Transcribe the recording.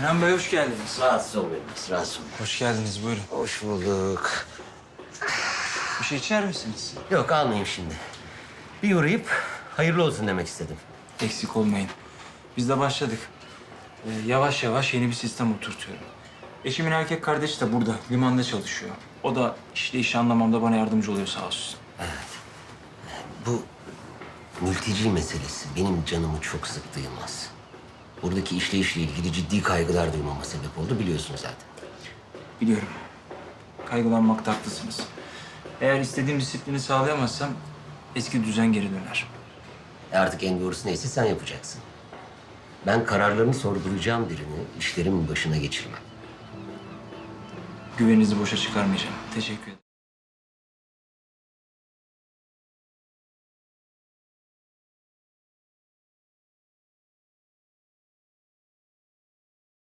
Kenan Bey hoş geldiniz. Rahatsız olmayın, rahatsız olmayın. Hoş geldiniz buyurun. Hoş bulduk. Bir şey içer misiniz? Yok almayayım şimdi. Bir uğrayıp hayırlı olsun demek istedim. Eksik olmayın. Biz de başladık. Ee, yavaş yavaş yeni bir sistem oturtuyorum. Eşimin erkek kardeşi de burada, limanda çalışıyor. O da işte iş anlamamda bana yardımcı oluyor sağ olsun. Bu mülteci meselesi benim canımı çok sıktı Yılmaz. Buradaki işleyişle ilgili ciddi kaygılar duymama sebep oldu biliyorsunuz zaten. Biliyorum. Kaygılanmakta haklısınız. Eğer istediğim disiplini sağlayamazsam eski düzen geri döner. E artık en doğrusu neyse sen yapacaksın. Ben kararlarını sorgulayacağım birini işlerimin başına geçirmem. Güveninizi boşa çıkarmayacağım. Teşekkür ederim.